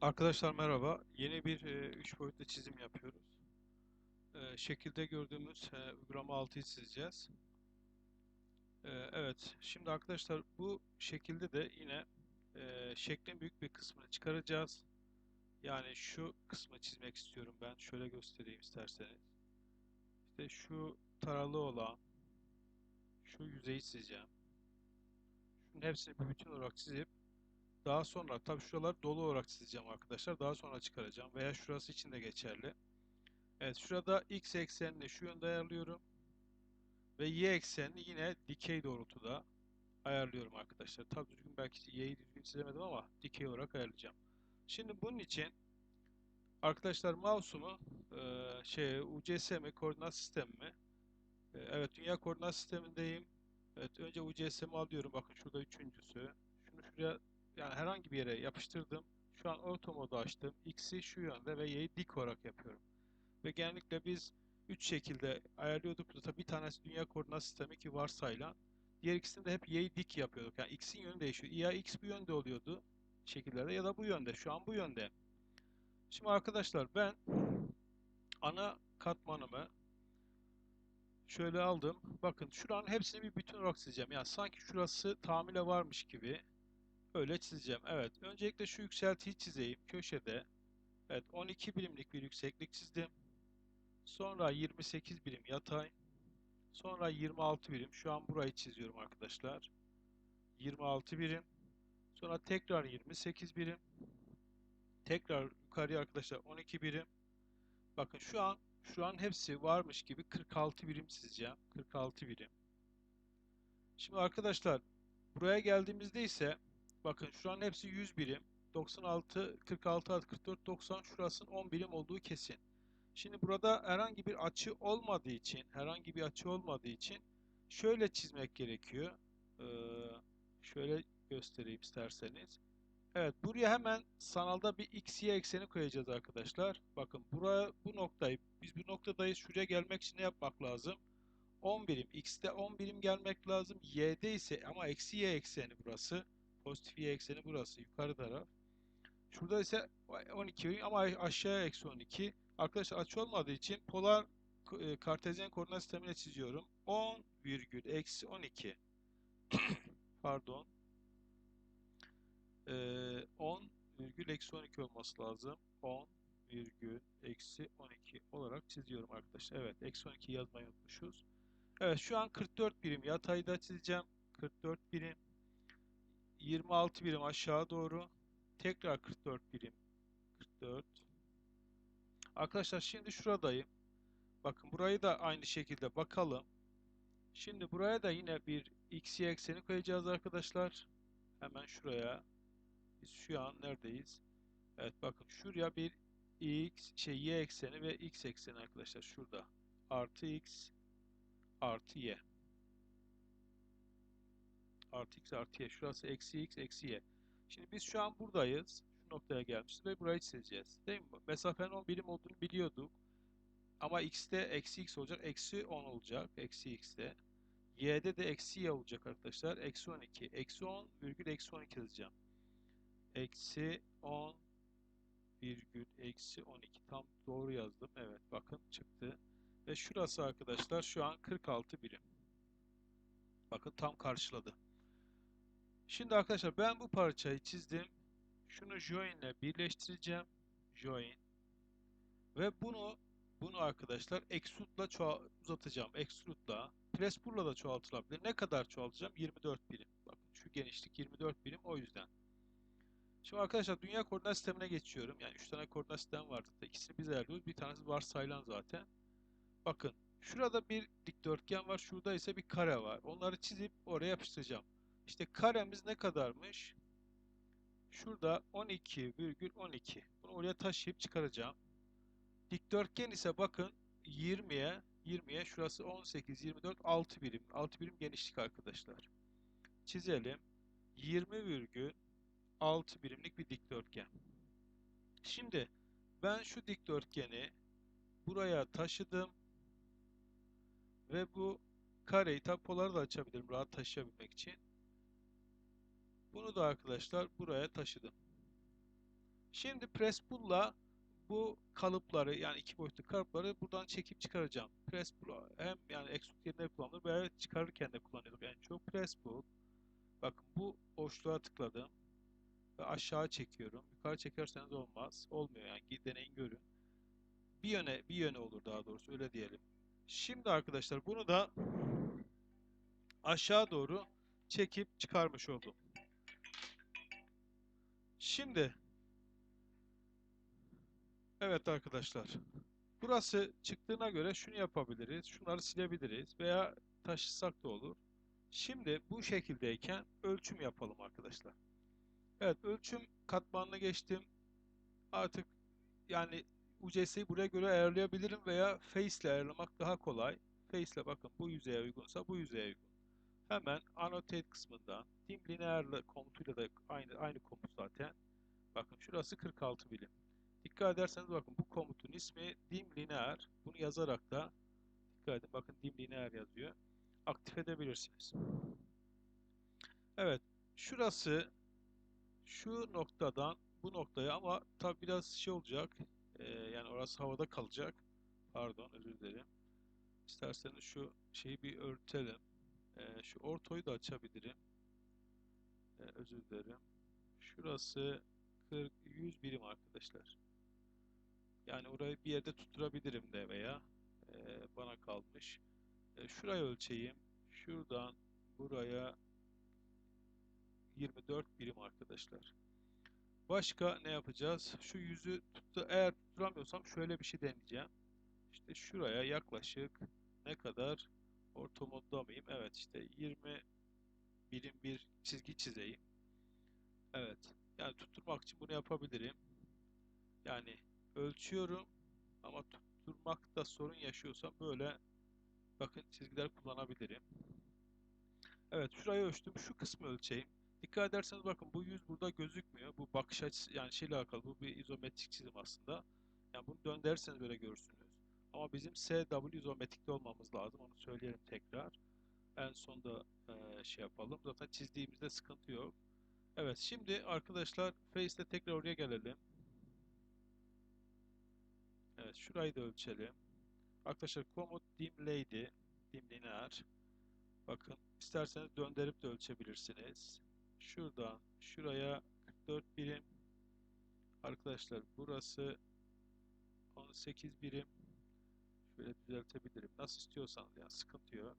Arkadaşlar merhaba. Yeni bir 3 boyutlu çizim yapıyoruz. E, şekilde gördüğümüz e, uygulama 6'yı çizeceğiz. E, evet, şimdi arkadaşlar bu şekilde de yine e, şeklin büyük bir kısmını çıkaracağız. Yani şu kısmı çizmek istiyorum ben. Şöyle göstereyim isterseniz. İşte şu taralı olan şu yüzeyi çizeceğim. Şunun hepsini bir bütün olarak çizip daha sonra tabii şuralar dolu olarak çizeceğim arkadaşlar. Daha sonra çıkaracağım. Veya şurası için de geçerli. Evet şurada x eksenini şu yönde ayarlıyorum. Ve y eksenini yine dikey doğrultuda ayarlıyorum arkadaşlar. Tabii düzgün belki y'yi düzgün çizemedim ama dikey olarak ayarlayacağım. Şimdi bunun için arkadaşlar mouse'umu e, şey UCSM koordinat sistemimi e, evet dünya koordinat sistemindeyim. Evet önce UCSM'i alıyorum. Bakın şurada üçüncüsü. Şunu şuraya yani herhangi bir yere yapıştırdım. Şu an auto modu açtım. X'i şu yönde ve Y'yi dik olarak yapıyorum. Ve genellikle biz 3 şekilde ayarlıyorduk. Burada bir tanesi dünya koordinat sistemi ki varsayılan. Diğer ikisinde de hep Y'yi dik yapıyorduk. Yani X'in yönü değişiyor. Ya X bu yönde oluyordu şekillerde ya da bu yönde. Şu an bu yönde. Şimdi arkadaşlar ben ana katmanımı şöyle aldım. Bakın şuranın hepsini bir bütün olarak çizeceğim. Yani sanki şurası tamile varmış gibi Öyle çizeceğim. Evet. Öncelikle şu yükseltiyi çizeyim. Köşede. Evet. 12 birimlik bir yükseklik çizdim. Sonra 28 birim yatay. Sonra 26 birim. Şu an burayı çiziyorum arkadaşlar. 26 birim. Sonra tekrar 28 birim. Tekrar yukarıya arkadaşlar 12 birim. Bakın şu an şu an hepsi varmış gibi 46 birim çizeceğim. 46 birim. Şimdi arkadaşlar buraya geldiğimizde ise Bakın şu an hepsi 100 birim. 96, 46 artı 44, 90 şurasının 10 birim olduğu kesin. Şimdi burada herhangi bir açı olmadığı için, herhangi bir açı olmadığı için şöyle çizmek gerekiyor. Ee, şöyle göstereyim isterseniz. Evet, buraya hemen sanalda bir x, y ekseni koyacağız arkadaşlar. Bakın buraya bu noktayı, biz bu noktadayız. Şuraya gelmek için ne yapmak lazım? 10 birim. X'te 10 birim gelmek lazım. Y'de ise ama eksi y ekseni burası. Pozitif y ekseni burası. Yukarı taraf. Şurada ise 12 ama aşağıya eksi 12. Arkadaşlar açı olmadığı için polar e, kartezyen koordinat sistemine çiziyorum. 10 virgül eksi 12 pardon ee, 10 virgül eksi 12 olması lazım. 10 virgül eksi 12 olarak çiziyorum arkadaşlar. Evet eksi 12 yazmayı unutmuşuz. Evet şu an 44 birim yatayda çizeceğim. 44 birim 26 birim aşağı doğru. Tekrar 44 birim. 44. Arkadaşlar şimdi şuradayım. Bakın burayı da aynı şekilde bakalım. Şimdi buraya da yine bir x, y ekseni koyacağız arkadaşlar. Hemen şuraya. Biz şu an neredeyiz? Evet bakın şuraya bir x, şey y ekseni ve x ekseni arkadaşlar şurada. Artı x artı y artı x artı y. Şurası eksi x eksi y. Şimdi biz şu an buradayız. Şu noktaya gelmişiz ve burayı çizeceğiz. Değil mi? Mesafenin 10 birim olduğunu biliyorduk. Ama x'te eksi x olacak. Eksi 10 olacak. Eksi x'te. y'de de eksi y olacak arkadaşlar. Eksi 12. Eksi 10 virgül eksi 12 yazacağım. Eksi 10 virgül eksi 12. Tam doğru yazdım. Evet bakın çıktı. Ve şurası arkadaşlar şu an 46 birim. Bakın tam karşıladı. Şimdi arkadaşlar ben bu parçayı çizdim. Şunu join ile birleştireceğim. Join. Ve bunu bunu arkadaşlar extrude'la uzatacağım. Extrude'la. Pressbur'la da çoğaltılabilir. Ne kadar çoğaltacağım? 24 birim. Bakın şu genişlik 24 birim o yüzden. Şimdi arkadaşlar dünya koordinat sistemine geçiyorum. Yani 3 tane koordinat sistem vardı. İkisini biz ayarlıyoruz. Bir tanesi varsayılan zaten. Bakın şurada bir dikdörtgen var. Şurada ise bir kare var. Onları çizip oraya yapıştıracağım. İşte karemiz ne kadarmış? Şurada 12,12. ,12. Bunu oraya taşıyıp çıkaracağım. Dikdörtgen ise bakın 20'ye 20'ye şurası 18, 24, 6 birim. 6 birim genişlik arkadaşlar. Çizelim. 20,6 birimlik bir dikdörtgen. Şimdi ben şu dikdörtgeni buraya taşıdım. Ve bu kareyi tabi poları da açabilirim rahat taşıyabilmek için. Bunu da arkadaşlar buraya taşıdım. Şimdi press pull'la bu kalıpları yani iki boyutlu kalıpları buradan çekip çıkaracağım. Press hem yani extrude yerine kullanılır veya çıkarırken de kullanıyorduk en çok. Press. Bakın bu boşluğa tıkladım ve aşağı çekiyorum. Yukarı çekerseniz olmaz. Olmuyor yani. Deneyin görün. Bir yöne bir yöne olur daha doğrusu öyle diyelim. Şimdi arkadaşlar bunu da aşağı doğru çekip çıkarmış oldum. Şimdi evet arkadaşlar burası çıktığına göre şunu yapabiliriz. Şunları silebiliriz veya taşısak da olur. Şimdi bu şekildeyken ölçüm yapalım arkadaşlar. Evet ölçüm katmanına geçtim. Artık yani UCS'yi buraya göre ayarlayabilirim veya Face ile ayarlamak daha kolay. Face ile bakın bu yüzeye uygunsa bu yüzeye uygun. Hemen Annotate kısmından dim linear komutuyla da aynı aynı komut zaten. Bakın şurası 46 birim. Dikkat ederseniz bakın bu komutun ismi dim linear. Bunu yazarak da dikkat edin bakın dim linear yazıyor. Aktif edebilirsiniz. Evet şurası şu noktadan bu noktaya ama tabi biraz şey olacak. Ee, yani orası havada kalacak. Pardon özür dilerim. İsterseniz şu şeyi bir örtelim. Ee, şu ortoyu da açabilirim. Ee, özür dilerim. Şurası 40 100 birim arkadaşlar. Yani orayı bir yerde tutturabilirim de veya e, bana kalmış. E, şurayı ölçeyim. Şuradan buraya 24 birim arkadaşlar. Başka ne yapacağız? Şu yüzü tuttu. Eğer tutturamıyorsam şöyle bir şey deneyeceğim. İşte şuraya yaklaşık ne kadar orta modda mıyım? Evet işte 20 birim bir çizgi çizeyim. Evet. Yani tutturmak için bunu yapabilirim. Yani ölçüyorum ama tutturmakta sorun yaşıyorsam böyle bakın çizgiler kullanabilirim. Evet şurayı ölçtüm. Şu kısmı ölçeyim. Dikkat ederseniz bakın bu yüz burada gözükmüyor. Bu bakış açısı yani şeyle alakalı. Bu bir izometrik çizim aslında. Yani bunu döndürürseniz böyle görürsünüz. Ama bizim SW izometrikte olmamız lazım. Onu söyleyelim tekrar. En sonda e, şey yapalım. Zaten çizdiğimizde sıkıntı yok. Evet şimdi arkadaşlar Face'de tekrar oraya gelelim. Evet şurayı da ölçelim. Arkadaşlar komut dim lady, dim linear. Bakın isterseniz döndürüp de ölçebilirsiniz. Şuradan şuraya 44 birim. Arkadaşlar burası 18 birim. Şöyle düzeltebilirim. Nasıl istiyorsanız yani sıkıntı yok.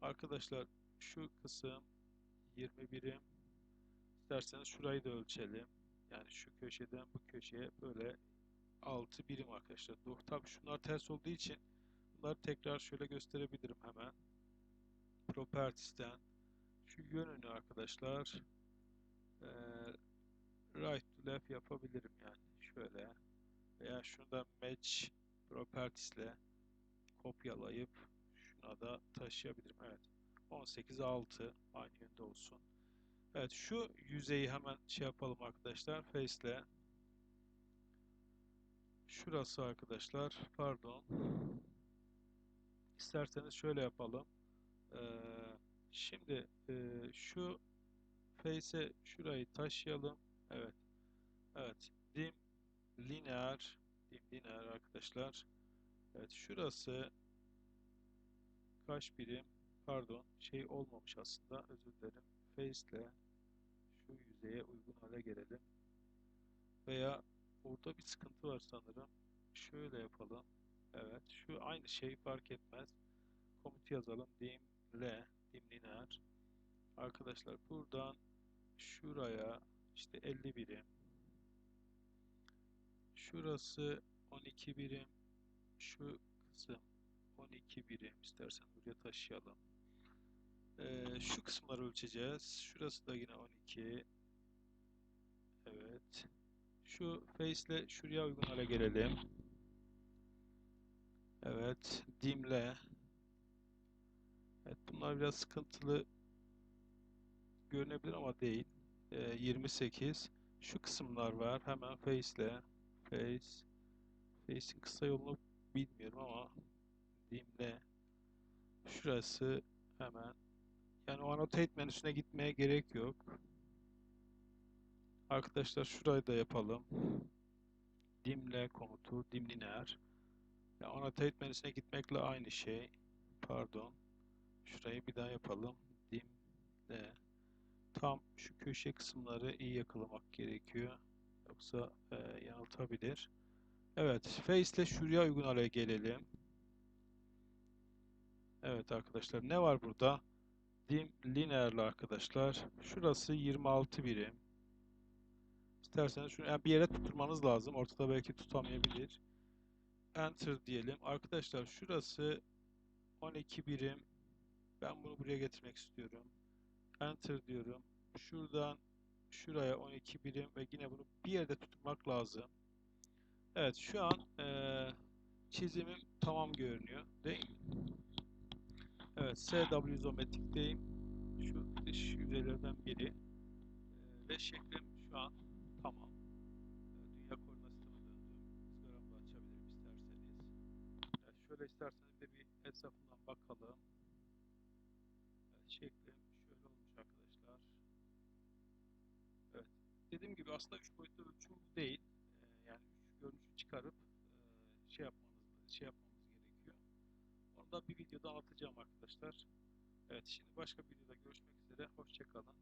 Arkadaşlar şu kısım 20 birim. İsterseniz şurayı da ölçelim. Yani şu köşeden bu köşeye böyle 6 birim arkadaşlar. Tabi şunlar ters olduğu için bunları tekrar şöyle gösterebilirim hemen. Properties'ten şu yönünü arkadaşlar e, right to left yapabilirim yani şöyle veya şunu match properties ile kopyalayıp şuna da taşıyabilirim. Evet. 18 6 aynı yönde olsun. Evet şu yüzeyi hemen şey yapalım arkadaşlar. Face ile şurası arkadaşlar pardon isterseniz şöyle yapalım. Ee, şimdi e, şu face'e şurayı taşıyalım. Evet. Evet. Dim linear dim linear arkadaşlar. Evet şurası kaç birim? Pardon şey olmamış aslında özür dilerim. Face ile şu yüzeye uygun hale gelelim. Veya orada bir sıkıntı var sanırım. Şöyle yapalım. Evet şu aynı şey fark etmez. Komut yazalım. Dim L dim linear. Arkadaşlar buradan şuraya işte 50 birim. Şurası 12 birim. Şu kısım 12 birim. İstersen buraya taşıyalım. Ee, şu kısımları ölçeceğiz. Şurası da yine 12. Evet. Şu face ile şuraya uygun hale gelelim. Evet. Dimle. Evet bunlar biraz sıkıntılı görünebilir ama değil. Ee, 28. Şu kısımlar var. Hemen face ile. Face. Face'in kısa yolunu bilmiyorum ama dimle. Şurası hemen. Yani o annotate menüsüne gitmeye gerek yok. Arkadaşlar şurayı da yapalım. Dimle komutu, dimlineer. Ya annotate menüsüne gitmekle aynı şey. Pardon. Şurayı bir daha yapalım. Dimle. Tam şu köşe kısımları iyi yakalamak gerekiyor. Yoksa e, yanıltabilir. Evet, Face ile şuraya uygun hale gelelim. Evet arkadaşlar ne var burada? Dim linearlı arkadaşlar. Şurası 26 birim. İsterseniz şunu yani bir yere tutturmanız lazım. Ortada belki tutamayabilir. Enter diyelim. Arkadaşlar şurası 12 birim. Ben bunu buraya getirmek istiyorum. Enter diyorum. Şuradan şuraya 12 birim ve yine bunu bir yerde tutmak lazım. Evet şu an eee, çizimim tamam görünüyor. Değil mi? Evet SW izometrikteyim. Şu dış yüzeylerden biri. Eee, ve şeklim şu an tamam. Eee, dünya koordinat sistemine döndüm. Izgaramı açabilirim isterseniz. Evet, şöyle isterseniz de bir etrafından bakalım. Evet, şeklim şöyle olmuş arkadaşlar. Evet. Dediğim gibi aslında 3 boyutlu ölçüm değil. Çıkarıp şey yapmanız şey yapmamız gerekiyor. Onu da bir videoda anlatacağım arkadaşlar. Evet şimdi başka bir videoda görüşmek üzere. Hoşça kalın.